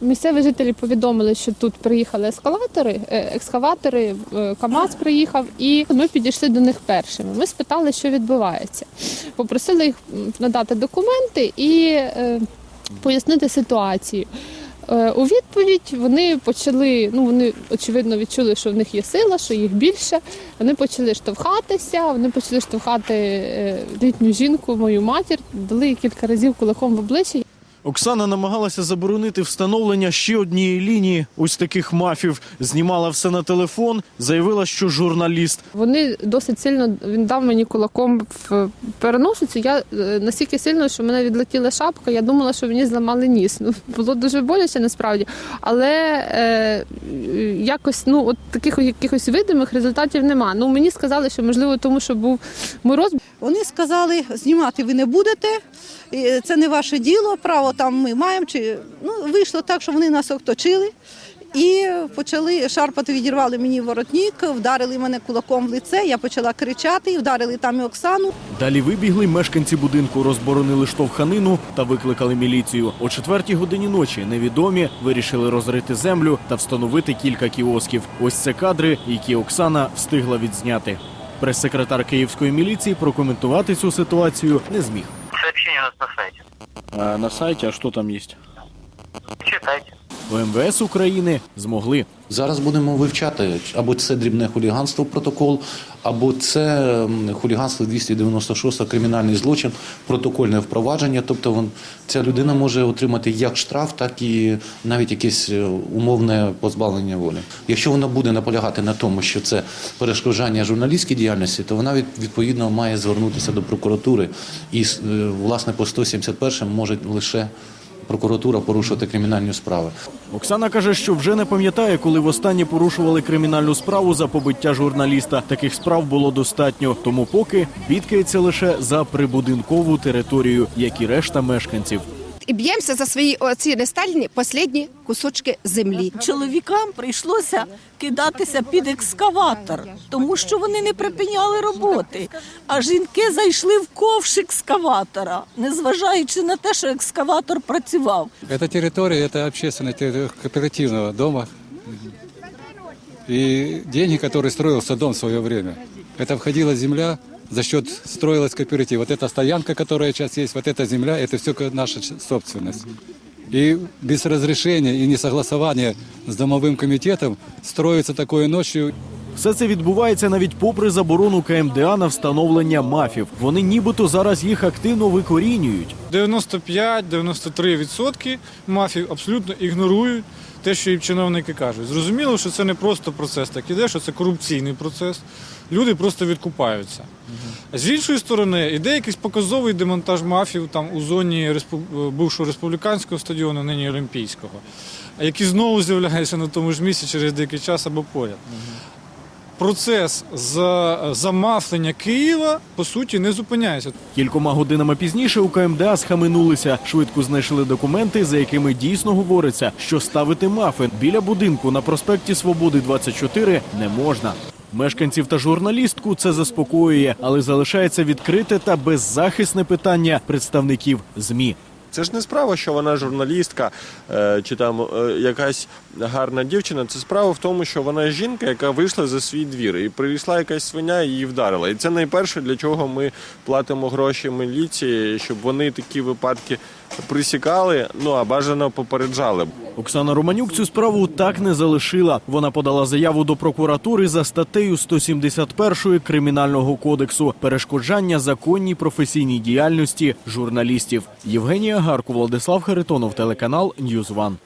Місцеві жителі повідомили, що тут приїхали ескалатори, е, екскаватори, е, КАМАЗ приїхав, і ми підійшли до них першими. Ми спитали, що відбувається. Попросили їх надати документи і е, пояснити ситуацію. У відповідь вони почали, ну вони очевидно відчули, що в них є сила, що їх більше. Вони почали штовхатися, вони почали штовхати літню жінку, мою матір, дали кілька разів кулаком в обличчя. Оксана намагалася заборонити встановлення ще однієї лінії ось таких мафів. Знімала все на телефон, заявила, що журналіст. Вони досить сильно він дав мені кулаком в переносицю. Я е, настільки сильно, що мене відлетіла шапка. Я думала, що мені зламали ніс. Ну було дуже боляче насправді. Але е, якось ну от таких якихось видимих результатів нема. Ну мені сказали, що можливо, тому що був мороз. Вони сказали, знімати ви не будете, це не ваше діло, право там ми маємо. Чи... Ну, вийшло так, що вони нас оточили і почали шарпати, відірвали мені воротник, вдарили мене кулаком в лице, я почала кричати, вдарили там і Оксану. Далі вибігли мешканці будинку, розборонили штовханину та викликали міліцію. О четвертій годині ночі невідомі вирішили розрити землю та встановити кілька кіосків. Ось це кадри, які Оксана встигла відзняти. Прес-секретар київської міліції прокоментувати цю ситуацію не зміг. Сообщення у нас на сайті. А на сайті, а що там є? Читайте. У МВС України змогли. Зараз будемо вивчати або це дрібне хуліганство протокол, або це хуліганство 296 кримінальний злочин, протокольне впровадження. Тобто вон, ця людина може отримати як штраф, так і навіть якесь е, умовне позбавлення волі. Якщо вона буде наполягати на тому, що це перешкоджання журналістській діяльності, то вона від- відповідно має звернутися до прокуратури і е, власне по 171 може лише прокуратура порушувати кримінальні справи. Оксана каже, що вже не пам'ятає, коли востаннє порушували кримінальну справу за побиття журналіста. Таких справ було достатньо, тому поки бідкається лише за прибудинкову територію, як і решта мешканців і б'ємося за свої оці нестальні останні кусочки землі. Чоловікам прийшлося кидатися під екскаватор, тому що вони не припиняли роботи. А жінки зайшли в ковш екскаватора, незважаючи на те, що екскаватор працював. Эта территория, это общественная территория кооперативного дома. И деньги, которые строился дом в свое время, это входила земля, за счет строилась кооператив. Вот эта стоянка, которая сейчас есть, вот эта земля, это все наша ч- собственность. И без разрешения и несогласования с домовым комитетом строится такое ночью. Все це відбувається навіть попри заборону КМДА на встановлення мафів. Вони нібито зараз їх активно викорінюють. 95-93% мафів абсолютно ігнорують те, що і чиновники кажуть. Зрозуміло, що це не просто процес так іде, що це корупційний процес. Люди просто відкупаються. Угу. з іншої сторони, іде якийсь показовий демонтаж мафів там у зоні респу- бувшого республіканського стадіону, нині Олімпійського, який знову з'являються на тому ж місці через деякий час або поряд. Процес за- замафлення Києва по суті не зупиняється. Кількома годинами пізніше у КМДА схаменулися. Швидко знайшли документи, за якими дійсно говориться, що ставити мафи біля будинку на проспекті Свободи 24 не можна. Мешканців та журналістку це заспокоює, але залишається відкрите та беззахисне питання представників ЗМІ. Це ж не справа, що вона журналістка е, чи там е, якась гарна дівчина. Це справа в тому, що вона жінка, яка вийшла за свій двір, і привісла якась свиня і її вдарила. І це найперше, для чого ми платимо гроші міліції, щоб вони такі випадки присікали, ну а бажано попереджали. Оксана Романюк цю справу так не залишила. Вона подала заяву до прокуратури за статтею 171 кримінального кодексу перешкоджання законній професійній діяльності журналістів. Євгенія Гарку, Владислав Харитонов, телеканал Ньюзван.